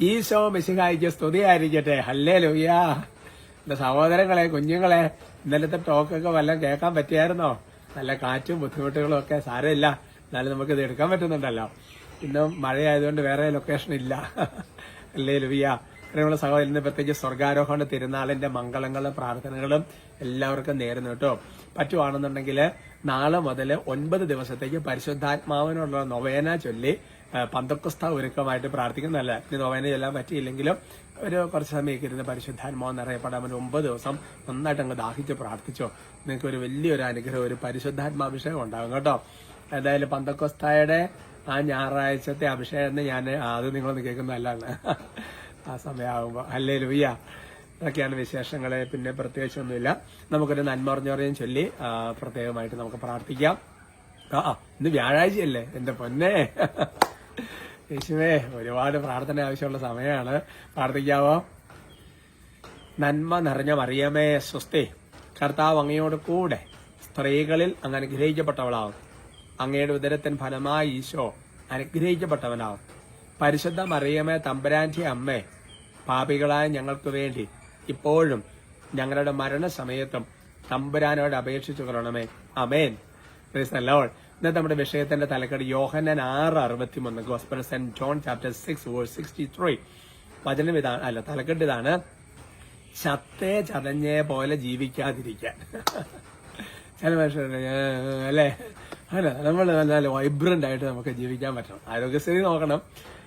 ഈശോ മിശിഹായിക്ക് സ്തുതിയായിരിക്കട്ടെ ഹല്ലേ ലോയ്യാ എന്റെ സഹോദരങ്ങളെ കുഞ്ഞുങ്ങളെ ഇന്നലത്തെ ടോക്കൊക്കെ വല്ലതും കേൾക്കാൻ പറ്റിയായിരുന്നോ? നല്ല കാറ്റും ബുദ്ധിമുട്ടുകളും ഒക്കെ സാരമില്ല. എന്നാലും നമുക്ക് ഇത് എടുക്കാൻ പറ്റുന്നുണ്ടല്ലോ. ഇന്നും മഴയായതുകൊണ്ട് വേറെ ലൊക്കേഷൻ ഇല്ല. അല്ലേ ലുവിയ അങ്ങനെയുള്ള സഹോദരൻ ഇന്ന് പ്രത്യേകിച്ച് സ്വർഗാരോഹണ തിരുനാളിന്റെ മംഗളങ്ങളും പ്രാർത്ഥനകളും എല്ലാവർക്കും നേരുന്നു കേട്ടോ. പറ്റുവാണെന്നുണ്ടെങ്കിൽ നാളെ മുതൽ ഒൻപത് ദിവസത്തേക്ക് പരിശുദ്ധാത്മാവിനുള്ള നൊവേന ചൊല്ലി പന്തക്കുസ്ത ഒരുക്കമായിട്ട് പ്രാർത്ഥിക്കുന്നതല്ല. ഇനി നോവേന ചെല്ലാൻ പറ്റിയില്ലെങ്കിലും ഒരു കുറച്ച് സമയമൊക്കെ ഇരുന്ന് പരിശുദ്ധാത്മാവ് നിറയപ്പെടാൻ ഒരു ഒമ്പത് ദിവസം നന്നായിട്ട് അങ്ങ് ദാഹിച്ച് പ്രാർത്ഥിച്ചോ. നിങ്ങൾക്ക് ഒരു വലിയൊരു അനുഗ്രഹം ഒരു പരിശുദ്ധാത്മാഭിഷേകം ഉണ്ടാകും കേട്ടോ. എന്തായാലും പന്തക്കുസ്തായുടെ ആ ഞായറാഴ്ചത്തെ അഭിഷേകം എന്ന് ഞാൻ അത് നിങ്ങളൊന്ന് കേൾക്കുന്നതല്ലാണ് ആ സമയമാകുമ്പോൾ അല്ലേ ലൂയ്യ അതൊക്കെയാണ് വിശേഷങ്ങളെ. പിന്നെ പ്രത്യേകിച്ചൊന്നുമില്ല. നമുക്കൊരു നന്മ പറഞ്ഞവരെയും ചൊല്ലി പ്രത്യേകമായിട്ട് നമുക്ക് പ്രാർത്ഥിക്കാം. ആ, ഇന്ന് വ്യാഴാഴ്ചയല്ലേ? എന്റെ പൊന്നെ. യേശുവേ ഒരുപാട് പ്രാർത്ഥന ആവശ്യമുള്ള സമയമാണ്. പ്രാർത്ഥിക്കാവോ? നന്മ നിറഞ്ഞ മറിയമേ സ്വസ്തി. കർത്താവ് അങ്ങയോട് കൂടെ സ്ത്രീകളിൽ അങ്ങ് അനുഗ്രഹിക്കപ്പെട്ടവളാവും. അങ്ങയുടെ ഉദരത്തിൻ ഫലമായി ഈശോ അനുഗ്രഹിക്കപ്പെട്ടവനാവും. പരിശുദ്ധ മറിയമേ തമ്പരാന്റെ അമ്മേ പാപികളായ ഞങ്ങൾക്ക് വേണ്ടി ഇപ്പോഴും ഞങ്ങളുടെ മരണസമയത്തും തമ്പുരാനോട് അപേക്ഷിച്ചു കൊള്ളണമേ. അമേൻ ലോൾ. ഇന്നത്തെ നമ്മുടെ വിഷയത്തിന്റെ തലക്കെട്ട് യോഹനൻ ആറ് അറുപത്തി മൂന്ന് gospel Saint John chapter six verse sixty three വചനം ഇതാണ് അല്ല തലക്കെട്ട് ഇതാണ്. ചത്തേ ചതഞ്ഞേ പോലെ ജീവിക്കാതിരിക്കാൻ. ചില മനുഷ്യരുണ്ട് "ഏ, അല്ലേ? അല്ല നമ്മൾ നല്ല വൈബ്രന്റ് ആയിട്ട് നമുക്ക് ജീവിക്കാൻ പറ്റണം. ആരോഗ്യസ്ഥിതി നോക്കണം.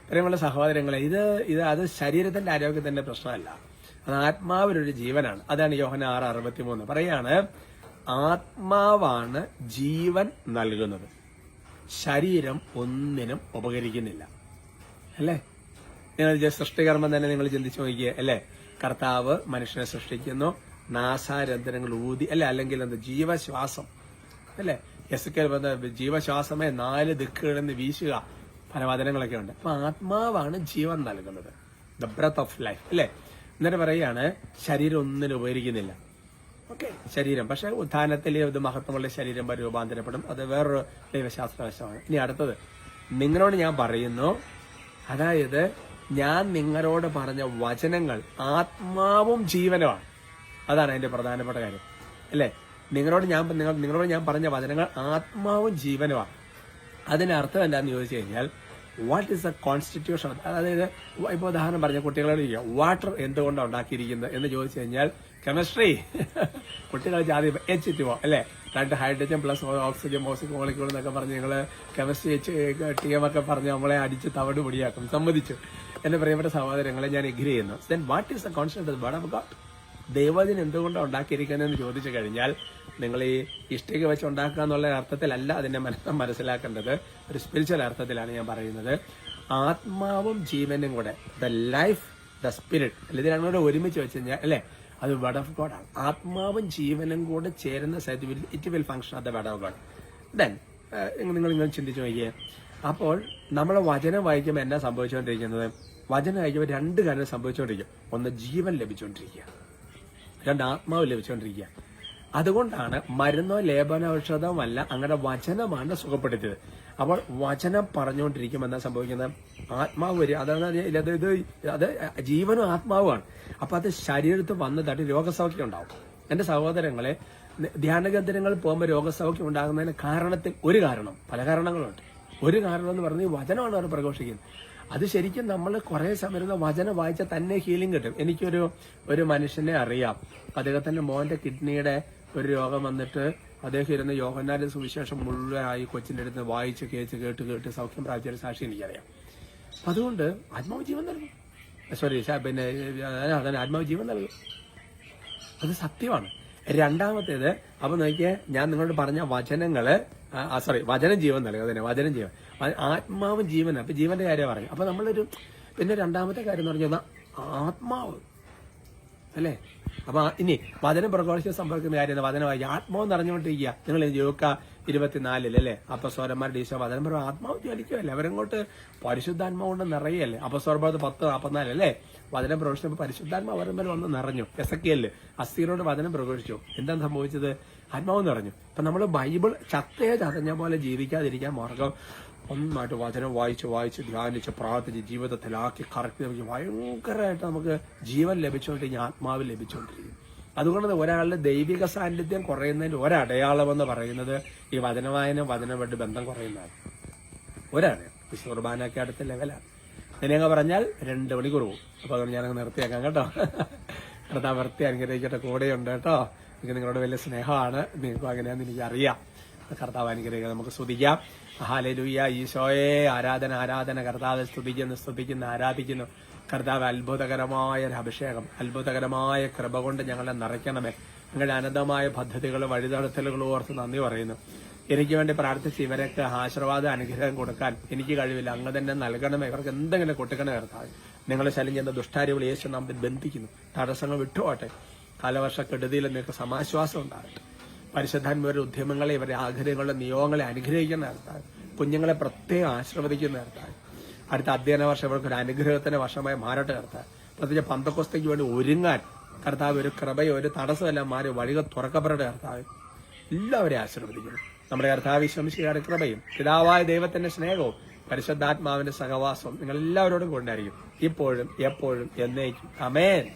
പ്രിയമുള്ള സഹോദരങ്ങളെ ഇത് ഇത് അത് ശരീരത്തിന്റെ ആരോഗ്യത്തിന്റെ പ്രശ്നമല്ല. അത് ആത്മാവിനൊരു ജീവനാണ്. അതാണ് യോഹന ആറ് അറുപത്തി മൂന്ന് പറയാണ് ആത്മാവാണ് ജീവൻ നൽകുന്നത്. ശരീരം ഒന്നിനും ഉപകരിക്കുന്നില്ല. അല്ലേ? നിങ്ങൾ സൃഷ്ടികർമ്മം തന്നെ നിങ്ങൾ ചിന്തിച്ചു നോക്കിയേ അല്ലേ? കർത്താവ് മനുഷ്യനെ സൃഷ്ടിക്കുന്നു നാസാരന്ധനങ്ങൾ ഊതി അല്ലെ? അല്ലെങ്കിൽ എന്ത്? ജീവശ്വാസം അല്ലേ? എസ് കെ ജീവശ്വാസമേ നാല് ദിക്കുകളിൽ നിന്ന് വീശുക പല വചനങ്ങളൊക്കെ ഉണ്ട്. അപ്പൊ ആത്മാവാണ് ജീവൻ നൽകുന്നത്. ദ ബ്രത്ത് ഓഫ് ലൈഫ് അല്ലേ? എന്നിട്ട് പറയാണ് ശരീരം ഒന്നിനും ഉപകരിക്കുന്നില്ല. ശരീരം. പക്ഷെ ഉത്ഥാനത്തിൽ ഇത് മഹത്വമുള്ള ശരീരം രൂപാന്തരപ്പെടും. അത് വേറൊരു ദൈവശാസ്ത്ര വശമാണ്. ഇനി അടുത്തത്. നിങ്ങളോട് ഞാൻ പറയുന്നു അതായത് ഞാൻ നിങ്ങളോട് പറഞ്ഞ വചനങ്ങൾ ആത്മാവും ജീവനുമാണ്. അതാണ് അതിന്റെ പ്രധാനപ്പെട്ട കാര്യം. അല്ലേ? നിങ്ങളോട് ഞാൻ നിങ്ങളോട് ഞാൻ പറഞ്ഞ വചനങ്ങൾ ആത്മാവും ജീവനുമാണ്. അതിന്റെ അർത്ഥം എന്താണെന്ന് ചോദിച്ചു കഴിഞ്ഞാൽ വാട്ട് ഇസ് ദ കോൺസ്റ്റിറ്റ്യൂഷൻ അതായത് ഇപ്പോൾ ഉദാഹരണം പറഞ്ഞ കുട്ടികളോട് ചോദിക്കുക വാട്ടർ എന്തുകൊണ്ടാണ് ഉണ്ടാക്കിയിരിക്കുന്നത്? എന്ന് ചോദിച്ചു കഴിഞ്ഞാൽ കെമിസ്ട്രി കുട്ടികൾ ആദ്യം എച്ച് ടു അല്ലേ? രണ്ട് ഹൈഡ്രജൻ പ്ലസ് ഓക്സിജൻ മോസിക് മോളിക്കൂൾ എന്നൊക്കെ പറഞ്ഞ് ഞങ്ങൾ കെമിസ്ട്രി എച്ച് ടി എം ഒക്കെ പറഞ്ഞ് നമ്മളെ അടിച്ച് തവിട് പൊടിയാക്കും. സമ്മതിച്ചു. എന്റെ പ്രിയപ്പെട്ട സഹോദരങ്ങളെ ഞാൻ എഗ്രി ചെയ്യുന്നു. Then what is the constant of God ദൈവജൻ എന്തുകൊണ്ടാണ് ഉണ്ടാക്കിയിരിക്കുന്നതെന്ന് ചോദിച്ചു കഴിഞ്ഞാൽ നിങ്ങൾ ഈ ഇഷ്ടിക വെച്ച് ഉണ്ടാക്കുക എന്നുള്ള അർത്ഥത്തിലല്ല മനസ്സ് മനസ്സിലാക്കേണ്ടത്. ഒരു സ്പിരിച്വൽ അർത്ഥത്തിലാണ് ഞാൻ പറയുന്നത്. ആത്മാവും ജീവനും കൂടെ ദ ലൈഫ് ദ സ്പിരിറ്റ് അല്ലെങ്കിൽ രണ്ടും കൂടെ ഒരുമിച്ച് വെച്ച് കഴിഞ്ഞാൽ അല്ലെ? അത് വേർഡ് ഓഫ് ഗോഡ് ആണ്. ആത്മാവും ജീവനും കൂടെ ചേരുന്ന സ്ഥലത്ത് it will function of the word of God then നിങ്ങൾ നിങ്ങൾ ചിന്തിച്ചു നോക്കിയേ. അപ്പോൾ നമ്മൾ വചനം വായിക്കുമ്പോൾ എന്നാ സംഭവിച്ചുകൊണ്ടിരിക്കുന്നത്? വചനം വായിക്കുമ്പോൾ രണ്ട് കാര്യങ്ങൾ സംഭവിച്ചുകൊണ്ടിരിക്കും. ഒന്ന് ജീവൻ ലഭിച്ചുകൊണ്ടിരിക്കുക രണ്ട് ആത്മാവ് ലഭിച്ചുകൊണ്ടിരിക്കുക. അതുകൊണ്ടാണ് മരുന്നോ ലേപനൌഷധമല്ല അങ്ങനെ വചനമാണ് സുഖപ്പെടുത്തിയത്. അപ്പോൾ വചനം പറഞ്ഞുകൊണ്ടിരിക്കും എന്താ സംഭവിക്കുന്നത്? ആത്മാവ് വരും അതാണ് ഇത് അത് ജീവനും ആത്മാവുമാണ്. അപ്പൊ അത് ശരീരത്ത് വന്നതായിട്ട് രോഗസൗഖ്യം ഉണ്ടാവും. എന്റെ സഹോദരങ്ങളെ ധ്യാനകേന്ദ്രങ്ങളിൽ പോകുമ്പോൾ രോഗസൗഖ്യം ഉണ്ടാകുന്നതിന് കാരണത്തിൽ ഒരു കാരണം പല കാരണങ്ങളുണ്ട്. ഒരു കാരണം എന്ന് പറഞ്ഞ് വചനമാണ് അവർ പ്രഘോഷിക്കുന്നത്. അത് ശരിക്കും നമ്മൾ കുറെ സമയം ഇരുന്ന് വചനം വായിച്ചാൽ തന്നെ ഹീലിംഗ് കിട്ടും. എനിക്കൊരു ഒരു മനുഷ്യനെ അറിയാം. അദ്ദേഹത്തിന്റെ മോന്റെ കിഡ്നിയുടെ ഒരു രോഗം വന്നിട്ട് അദ്ദേഹം ഇരുന്ന് യോഹന്നാന്റെ സുവിശേഷം മുഴുവനായി കൊച്ചിന്റെ അടുത്ത് വായിച്ച് കേച്ച് കേട്ട് കേട്ട് സൗഖ്യം പ്രാപിച്ച ഒരു സാക്ഷി എനിക്കറിയാം. അതുകൊണ്ട് ആത്മാവ് ജീവൻ നൽകും. സോറി പിന്നെ ആത്മാവ് ജീവൻ നൽകും. അത് സത്യമാണ്. രണ്ടാമത്തേത് അപ്പൊ നോക്കിയേ ഞാൻ നിങ്ങളോട് പറഞ്ഞ വചനങ്ങൾ സോറി വചനം ജീവൻ നൽകുക തന്നെ വചനം ജീവൻ. ആത്മാവ് ജീവൻ അപ്പൊ ജീവന്റെ കാര്യം പറയും. അപ്പൊ നമ്മളൊരു പിന്നെ രണ്ടാമത്തെ കാര്യം എന്ന് പറഞ്ഞാൽ ആത്മാവ്. അല്ലേ? അപ്പൊ ഇനി വചനം പ്രഘോഷിച്ച് സംഭവിക്കുന്ന കാര്യം വചനമായി ആത്മാവ് നിറഞ്ഞുകൊണ്ടിരിക്കുക. നിങ്ങൾ യോക്ക ഇരുപത്തിനാലിൽ അല്ലേ അപ്പസ്വരന്മാരുടെ ഈശോ വചനം പറയും ആത്മാവ് ജ്വലിക്കുമല്ലേ അവരങ്ങോട്ട് പരിശുദ്ധാത്മാവ് കൊണ്ട് നിറയല്ലേ? അപ്പൊ സ്വർബത്ത് പത്ത് നാൽപ്പത്തിനാല് അല്ലേ വചനം പ്രവേശിച്ചപ്പോൾ പരിശുദ്ധാത്മാവ് അവരും വരെ വന്ന് നിറഞ്ഞു. എസക്കിയൽ അസ്ഥിരോട് വചനം പ്രവേശിച്ചു എന്താണ് സംഭവിച്ചത്? ആത്മാവ് നിറഞ്ഞു. അപ്പൊ നമ്മൾ ബൈബിൾ ചത്തയെ ചതഞ്ഞ പോലെ ജീവിക്കാതിരിക്കാൻ മാർഗം ഒന്നായിട്ട് വചനം വായിച്ച് വായിച്ച് ധ്യാനിച്ച് പ്രാർത്ഥിച്ച് ജീവിതത്തിലാക്കി കറക്റ്റ് ഭയങ്കരമായിട്ട് നമുക്ക് ജീവൻ ലഭിച്ചുകൊണ്ടിരിക്കും ആത്മാവ് ലഭിച്ചുകൊണ്ടിരിക്കും അതുകൊണ്ട് ഒരാളുടെ ദൈവിക സാന്നിധ്യം കുറയുന്നതിന്റെ ഒരടയാളം എന്ന് പറയുന്നത് ഈ വചനവായന വചനമായിട്ട് ബന്ധം കുറയുന്നതാണ്. വിശുദ്ധ കുർബാനൊക്കെ അടുത്ത ലെവലാണ് ഇനിയങ്ങ് പറഞ്ഞാൽ രണ്ട് മണിക്കൂർ പോകും. അപ്പൊ അതുകൊണ്ട് ഞാനങ്ങ് നിർത്തിയേക്കാം കേട്ടോ. കർത്താവ് വൃത്തി അനുഗ്രഹിക്കട്ടെ കൂടെയുണ്ട് കേട്ടോ. എനിക്ക് നിങ്ങളോട് വലിയ സ്നേഹമാണ്. നിങ്ങൾക്കും അങ്ങനെയാന്ന് എനിക്ക് അറിയാം. കർത്താവ് അനുഗ്രഹിക്കുക നമുക്ക് സ്തുതിക്കാം. ഹാലലുയ്യ ഈശോയെ ആരാധന ആരാധന. കർത്താവ് സ്തുതിക്കുന്നു സ്തുതിക്കുന്നു ആരാധിക്കുന്നു. കർത്താവ് അത്ഭുതകരമായ ഒരു അഭിഷേകം അത്ഭുതകരമായ കൃപ കൊണ്ട് ഞങ്ങളെ നിറയ്ക്കണമേ. നിങ്ങളുടെ അനന്തമായ പദ്ധതികൾ വഴിനടത്തലുകൾ ഓർത്ത് നന്ദി പറയുന്നു. എനിക്ക് വേണ്ടി പ്രാർത്ഥിച്ച് ഇവരൊക്കെ ആശീർവാദ അനുഗ്രഹം കൊടുക്കാൻ എനിക്ക് കഴിവില്ല. അങ്ങ് തന്നെ നൽകണമേ. ഇവർക്ക് എന്തെങ്കിലും കൊടുക്കണേ കർത്താവ്. നിങ്ങളെ ശല്യം ചെയ്യുന്ന ദുഷ്ടാരികൾ യേശു നാമത്തിൽ ബന്ധിക്കുന്നു. തടസ്സങ്ങൾ വിട്ടുപോട്ടെ കാലവർഷ കെടുതിയിൽ നിങ്ങൾക്ക് സമാശ്വാസം ഉണ്ടാകട്ടെ. പരിശുദ്ധാന്മാരുടെ ഉദ്യമങ്ങളെ ഇവരുടെ ആഗ്രഹങ്ങളുടെ നിയോഗങ്ങളെ അനുഗ്രഹിക്കുന്ന നേർത്താൽ കുഞ്ഞുങ്ങളെ പ്രത്യേകം ആശീർവദിക്കുന്ന കർത്താവ്. അടുത്ത അധ്യയന വർഷം ഇവർക്ക് ഒരു അനുഗ്രഹത്തിന്റെ വർഷമായി മാറട്ടെ കർത്താവ് പ്രത്യേകിച്ച് പന്തക്കോസ്തയ്ക്ക് വേണ്ടി ഒരുങ്ങാൻ കർത്താവ് ഒരു കൃപയോ ഒരു തടസ്സമെല്ലാം മാറി വഴികൾ തുറക്കപ്പെടട്ടെ കർത്താവ്. എല്ലാവരെയും ആശീർവദിക്കുന്നു. നമ്മുടെ കർത്താവ് ശംശിയുടെ കൃപയും പിതാവായ ദൈവത്തിന്റെ സ്നേഹവും പരിശുദ്ധാത്മാവിന്റെ സഹവാസവും നിങ്ങൾ എല്ലാവരോടും കൊണ്ടായിരിക്കും ഇപ്പോഴും എപ്പോഴും എന്നേക്കും. അമേൻ